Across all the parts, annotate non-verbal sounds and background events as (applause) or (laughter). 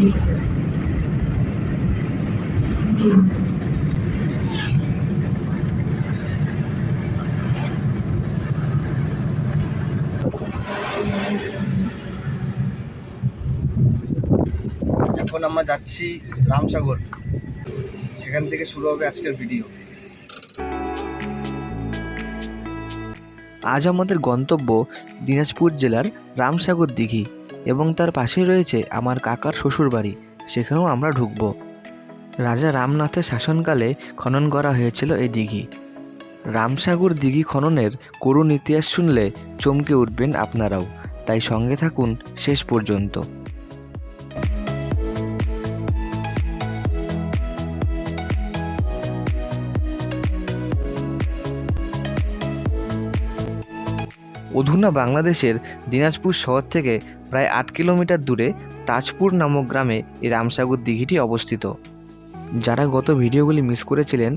এখন আমরা যাচ্ছি রামসাগর। সেখান থেকে শুরু হবে আজকের ভিডিও আজ আমাদের গন্তব্য দিনাজপুর জেলার রামসাগর দিঘি। এবং তার পাশেই রয়েছে আমার কাকার শ্বশুরবাড়ি, সেখানেও আমরা ঢুকব। রাজা রামনাথের শাসনকালে খনন করা হয়েছিল এই দিঘি। রামসাগর দিঘি খননের করুণ ইতিহাস শুনলে চমকে উঠবেন আপনারাও। তাই সঙ্গে থাকুন শেষ পর্যন্ত। অধুনা বাংলাদেশের দিনাজপুর শহর থেকে প্রায় আট কিলোমিটার দূরে তাজপুর নামক গ্রামে এই রামসাগর দিঘিটি অবস্থিত। যারা গত ভিডিওগুলি মিস করেছিলেন,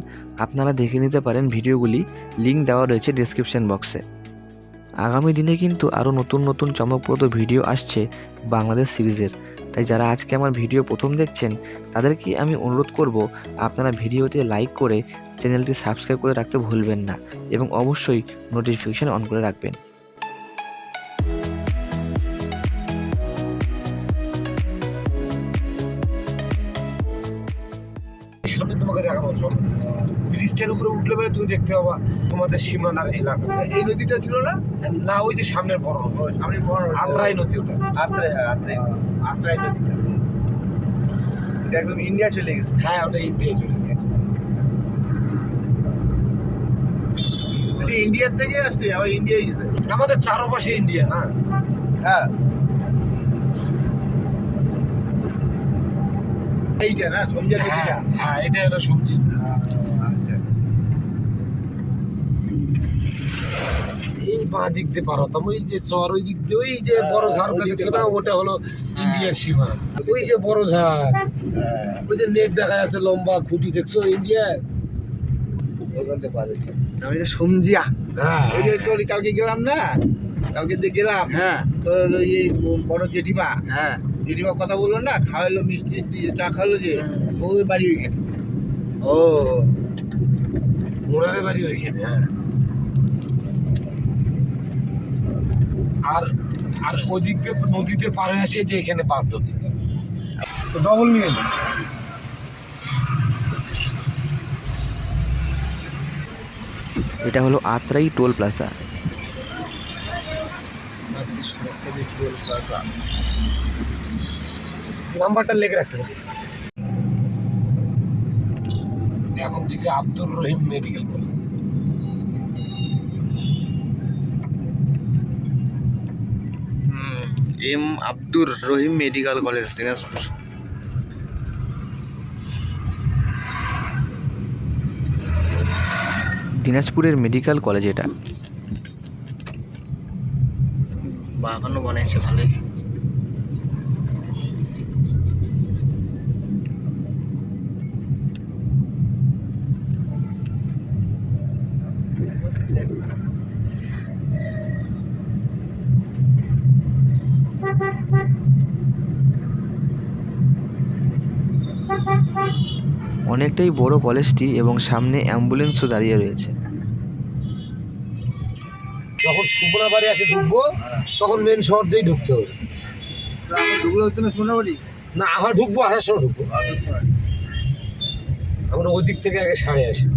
আপনারা দেখে নিতে পারেন ভিডিওগুলি। লিঙ্ক দেওয়া রয়েছে ডিসক্রিপশন বক্সে আগামী দিনে কিন্তু আরও নতুন নতুন চমকপ্রদ ভিডিও আসছে বাংলাদেশ সিরিজের। তাই যারা আজকে আমার ভিডিও প্রথম দেখছেন, তাদেরকে আমি অনুরোধ করব, আপনারা ভিডিওটি লাইক করে চ্যানেলটি সাবস্ক্রাইব করে রাখতে ভুলবেন না এবং অবশ্যই নোটিফিকেশান অন করে রাখবেন। সামনে তোমাকে ব্রিজটার উপরে উঠলে পরে তুমি দেখতে পাবা তোমাদের সীমানার এলাকা। এই নদীটা ছিল না? না ওই যে সামনের বড়। সামনে বড় আত্রাই নদী ওটা। আত্রাই হ্যাঁ আত্রাই। আত্রাই নদীটা এটা একদম ইন্ডিয়া চলে গেছে। হ্যাঁ ওটা ইন্ডিয়া চলে গেছে। এটা ইন্ডিয়ার থেকে আসছে আবার ইন্ডিয়াই গেছে। আমাদের চারপাশে ইন্ডিয়া না? হ্যাঁ। এইটা না? সমঝা হ্যাঁ হ্যাঁ এটা হলো সবজি আচ্ছা। এই বাঁ দিক দিয়ে পার হতাম ওই যে চর ওই দিক দিয়ে ওই যে বড় হ্যাঁ, ঝাড়টা ওই না? ওটা হলো ইন্ডিয়ার সীমা। ওই যে বড় ঝাড় হ্যাঁ। ওই যে নেট দেখা যাচ্ছে লম্বা খুঁটি দেখছ ইন্ডিয়ার আমি এটা সমজিয়া হ্যাঁ। ওই যে তোর কালকে গেলাম না? কালকে যে গেলাম হ্যাঁ। তোর ওই এই বড় জেঠিমা। হ্যাঁ। জেঠিমা কথা বলল না খাওয়ালো মিষ্টি মিষ্টি চা খাওয়ালো যে ওই বাড়ি ওইখানে ও। ওনারে বাড়ি ওইখানে হ্যাঁ। আর আর ওদিক দিয়ে নদীতে পার হয়ে আসে যে এখানে মাছ ধরতে। ডবল নিয়ে এটা হলো আত্রাই টোল প্লাজা। নাম্বারটা লেগে রাখতে হবে। এখন দিছে Abdur Rahim medical college. M Abdur Rahim medical college Dinajpur. দিনাজপুরের মেডিকেল কলেজ এটা? বাগানও বানাইছে ভালোই। অনেকটাই বড় কলেজটি এবং সামনে অ্যাম্বুলেন্সও দাঁড়িয়ে রয়েছে। যখন সুবনাবাড়ি আসে ঢুকবো তখন মেন শহর দিয়ে ঢুকতে হবে। না না আমার ঢুকবো আসার সময় ঢুকবো। আমরা ওই দিক থেকে আগে সাড়ে আসি।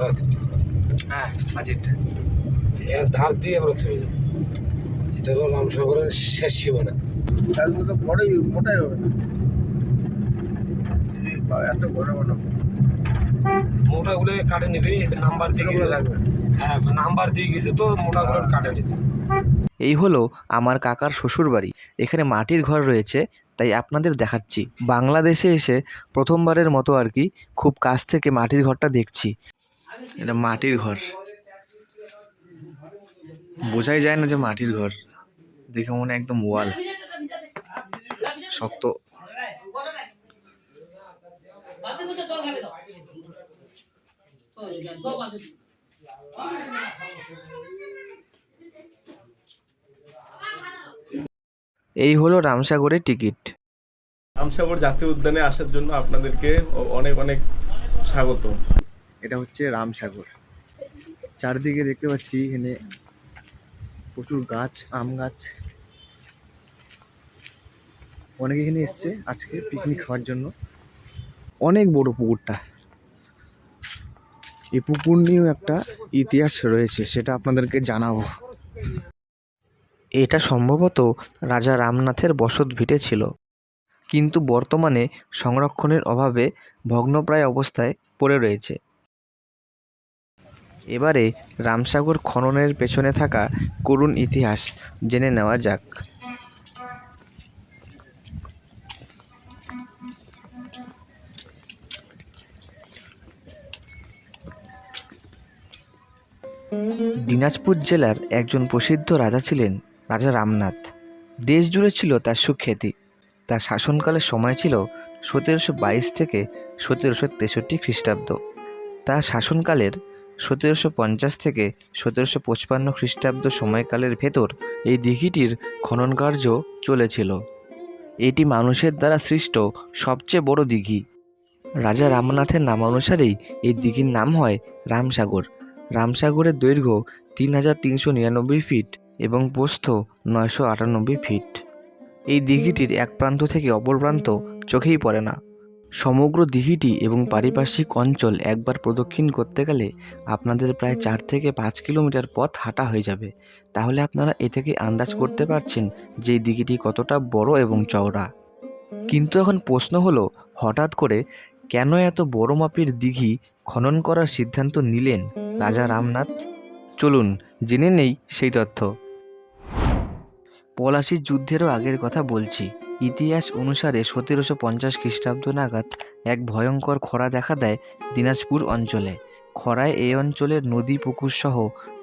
হ্যাঁ এর ধার দিয়ে আমরা চলে যাব। এটা হলো রামসাগরের শেষ সীমানা। তাহলে তো বড়ই মোটাই হবে। না এই বা- এত বড় বড় মোটাগুলো কাটে নেবে এটা নাম্বার দিয়ে লাগবে। হ্যাঁ নাম্বার দিয়ে গেছে তো মোটাগুলো কাটে নেবে। এই হলো আমার কাকার শ্বশুরবাড়ি। এখানে মাটির ঘর রয়েছে তাই আপনাদের দেখাচ্ছি। বাংলাদেশে এসে প্রথমবারের মতো আর কি খুব কাছ থেকে মাটির ঘরটা দেখছি। এটা মাটির ঘর। বোঝাই যায় না যে মাটির ঘর। দেখে মনে একদম ওয়াল। শক্ত। এই হলো রামসাগরের টিকিট। রামসাগর জাতীয় উদ্যানে আসার জন্য আপনাদেরকে অনেক অনেক স্বাগত। এটা হচ্ছে রামসাগর। চারদিকে দেখতে পাচ্ছি এখানে প্রচুর গাছ, আম গাছ। অনেকে এখানে এসছে আজকে পিকনিক খাওয়ার জন্য। অনেক বড় পুকুরটা। এই পুকুর নিয়েও একটা ইতিহাস রয়েছে, সেটা আপনাদেরকে জানাব। এটা সম্ভবত রাজা রামনাথের বসত ভিটে ছিল। কিন্তু বর্তমানে সংরক্ষণের অভাবে ভগ্নপ্রায় অবস্থায় পড়ে রয়েছে। এবারে রামসাগর খননের পেছনে থাকা করুণ ইতিহাস জেনে নেওয়া যাক। দিনাজপুর জেলার একজন প্রসিদ্ধ রাজা ছিলেন রাজা রামনাথ। দেশ জুড়ে ছিল তার সুখ্যাতি। তার শাসনকালের সময় ছিল সতেরোশো বাইশ থেকে সতেরোশো তেষট্টি খ্রিস্টাব্দ। তার শাসনকালের সতেরোশো পঞ্চাশ থেকে সতেরোশো পঁচপান্ন খ্রিস্টাব্দ সময়কালের ভেতর এই দিঘিটির খনন কার্য চলেছিল। এটি মানুষের দ্বারা সৃষ্ট সবচেয়ে বড় দিঘি। রাজা রামনাথের নামানুসারেই এই দিঘির নাম হয় রামসাগর। রামসাগরের দৈর্ঘ্য তিন হাজার তিনশো নিরানব্বই ফিট এবং প্রস্থ নয়শো আটানব্বই ফিট। এই দিঘিটির এক প্রান্ত থেকে অপর প্রান্ত চোখেই পড়ে না। সমগ্র দিঘিটি এবং পারিপার্শ্বিক অঞ্চল একবার প্রদক্ষিণ করতে গেলে আপনাদের প্রায় চার থেকে পাঁচ কিলোমিটার পথ হাঁটা হয়ে যাবে। তাহলে আপনারা এ থেকে আন্দাজ করতে পারছেন যে দিঘিটি কতটা বড় এবং চওড়া। কিন্তু এখন প্রশ্ন হলো, হঠাৎ করে কেন এত বড় মাপের দিঘি খনন করার সিদ্ধান্ত নিলেন রাজা রামনাথ? চলুন, জেনে নেই সেই তথ্য। পলাশির যুদ্ধেরও আগের কথা বলছি। ইতিহাস অনুসারে সতেরোশো পঞ্চাশ খ্রিস্টাব্দ নাগাদ এক ভয়ঙ্কর খরা দেখা দেয় দিনাজপুর অঞ্চলে। খরায় এই অঞ্চলের নদী, পুকুর সহ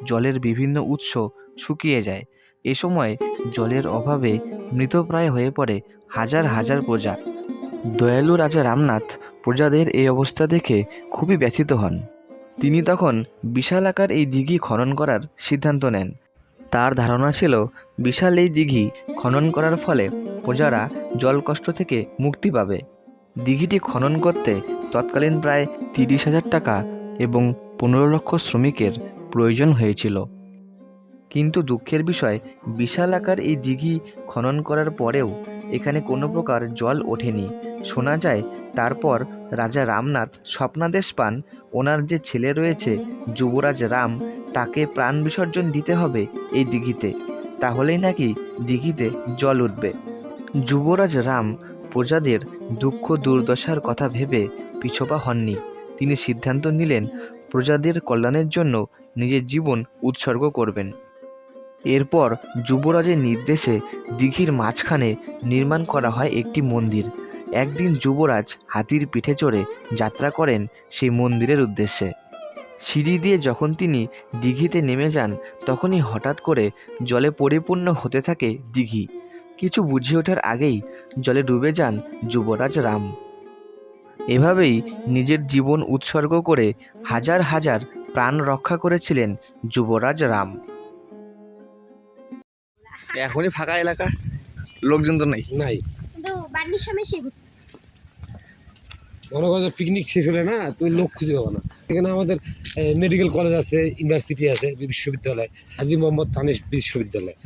জলের বিভিন্ন উৎস শুকিয়ে যায়। এ সময় জলের অভাবে মৃতপ্রায় হয়ে পড়ে হাজার হাজার প্রজা। দয়ালু রাজা রামনাথ প্রজাদের এই অবস্থা দেখে খুবই ব্যথিত হন। তিনি তখন বিশাল আকার এই দিঘি খনন করার সিদ্ধান্ত নেন। তার ধারণা ছিল, বিশাল এই দিঘি খনন করার ফলে প্রজারা জলকষ্ট থেকে মুক্তি পাবে। দিঘিটি খনন করতে তৎকালীন প্রায় তিরিশ হাজার টাকা এবং পনেরো লক্ষ শ্রমিকের প্রয়োজন হয়েছিল। কিন্তু দুঃখের বিষয়, বিশাল আকার এই দিঘি খনন করার পরেও এখানে কোনো প্রকার জল ওঠেনি। শোনা যায় তারপর রাজা রামনাথ স্বপ্নাদেশ পান। ওনার যে ছেলে রয়েছে, যুবরাজ রাম, তাকে প্রাণ বিসর্জন দিতে হবে এই দিঘিতে। তাহলেই নাকি দিঘিতে জল উঠবে। যুবরাজ রাম প্রজাদের দুঃখ দুর্দশার কথা ভেবে পিছপা হননি। তিনি সিদ্ধান্ত নিলেন, প্রজাদের কল্যাণের জন্য নিজের জীবন উৎসর্গ করবেন। এরপর যুবরাজের নির্দেশে দিঘির মাঝখানে নির্মাণ করা হয় একটি মন্দির। একদিন যুবরাজ হাতির পিঠে চড়ে যাত্রা করেন সেই মন্দিরের উদ্দেশ্যে। সিঁড়ি দিয়ে যখন তিনি দিঘিতে নেমে যান তখনই হঠাৎ করে জলে পরিপূর্ণ হতে থাকে দিঘি। কিছু বুঝে ওঠার আগেই জলে ডুবে যান যুবরাজ রাম। এভাবেই নিজের জীবন উৎসর্গ করে হাজার হাজার প্রাণ রক্ষা করেছিলেন যুবরাজ রাম। এখনই ফাঁকা এলাকা? লোকজন তো নাই? নাই। কিন্তু বাড়ির সময় সে মনে করো পিকনিক শেষ হলে না তুমি লোক খুঁজে পাবো না। এখানে আমাদের মেডিকেল কলেজ আছে ইউনিভার্সিটি আছে বিশ্ববিদ্যালয় হাজি মোহাম্মদ তানিশ বিশ্ববিদ্যালয়।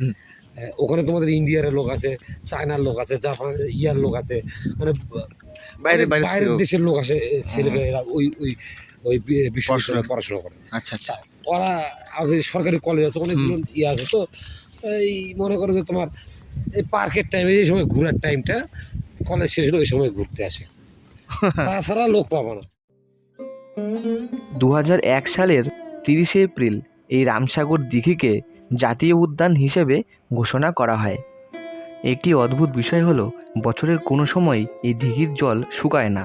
ওখানে তোমাদের ইন্ডিয়ার লোক আছে চায়নার লোক আছে জাপান ইয়ার লোক আছে মানে বাইরে অনেক বাইরের দেশের লোক আসে ছেলেমেয়েরা ওই ওই ওই বিশ্ববিদ্যালয়ে পড়াশোনা করে। আচ্ছা আচ্ছা। ওরা সরকারি কলেজ আছে অনেকগুলো ইয়ে আছে। তো এই মনে করো যে তোমার এই পার্কের টাইমে এই সময় ঘোরার টাইমটা কলেজ শেষ হলে ওই সময় ঘুরতে আসে। (laughs) তাছাড়া লোক পাবো না। দু সালের তিরিশে এপ্রিল এই রামসাগর দিঘিকে জাতীয় উদ্যান হিসেবে ঘোষণা করা হয়। একটি অদ্ভুত বিষয় হলো বছরের কোনো সময় এই দিঘির জল শুকায় না।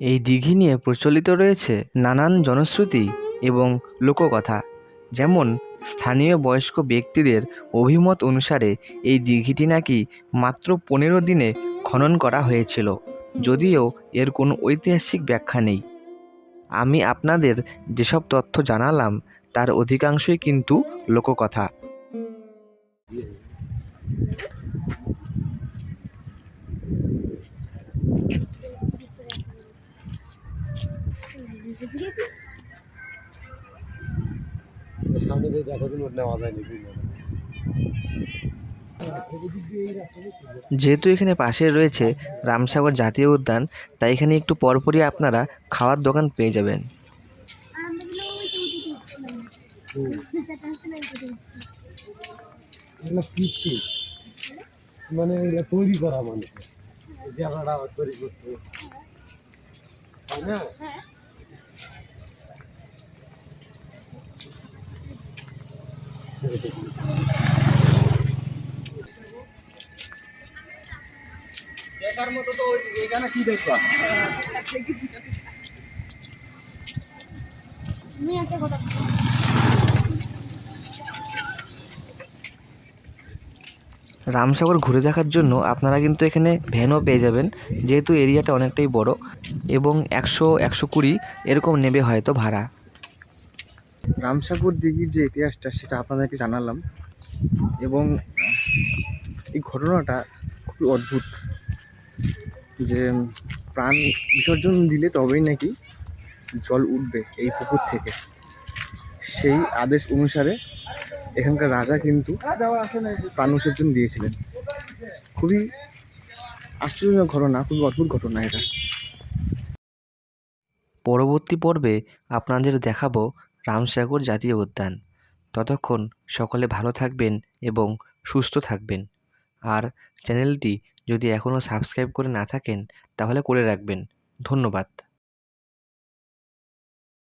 এই দিঘি নিয়ে প্রচলিত রয়েছে নানান জনশ্রুতি এবং লোককথা যেমন স্থানীয় বয়স্ক ব্যক্তিদের অভিমত অনুসারে এই দীঘিটি নাকি মাত্র পনেরো দিনে খনন করা হয়েছিল, যদিও এর কোনো ঐতিহাসিক ব্যাখ্যা নেই। আমি আপনাদের যেসব তথ্য জানালাম, তার অধিকাংশই কিন্তু লোককথা। নেওয়া যেহেতু এখানে পাশে রয়েছে রামসাগর জাতীয় উদ্যান তাই এখানে একটু পরপরই আপনারা খাওয়ার দোকান পেয়ে যাবেন। মানে তৈরি করা মানে। তৈরি করতে তাই না রামসাগর ঘুরে দেখার জন্য আপনারা কিন্তু এখানে ভ্যানও পেয়ে যাবেন, যেহেতু এরিয়াটা অনেকটাই বড় এবং একশো একশো কুড়ি এরকম নেবে হয়তো ভাড়া। রামসাগর দিঘির যে ইতিহাসটা, সেটা আপনাদেরকে জানালাম। এবং এই ঘটনাটা খুবই অদ্ভুত যে প্রাণ বিসর্জন দিলে তবেই নাকি জল উঠবে এই পুকুর থেকে। সেই আদেশ অনুসারে এখানকার রাজা কিন্তু প্রাণ বিসর্জন দিয়েছিলেন। খুবই আশ্চর্যজনক ঘটনা, খুবই অদ্ভুত ঘটনা এটা। পরবর্তী পর্বে আপনাদের দেখাবো রামসাগর জাতীয় উদ্যান। ততক্ষণ সকলে ভালো থাকবেন এবং সুস্থ থাকবেন। আর চ্যানেলটি যদি এখনও সাবস্ক্রাইব করে না থাকেন, তাহলে করে রাখবেন। ধন্যবাদ।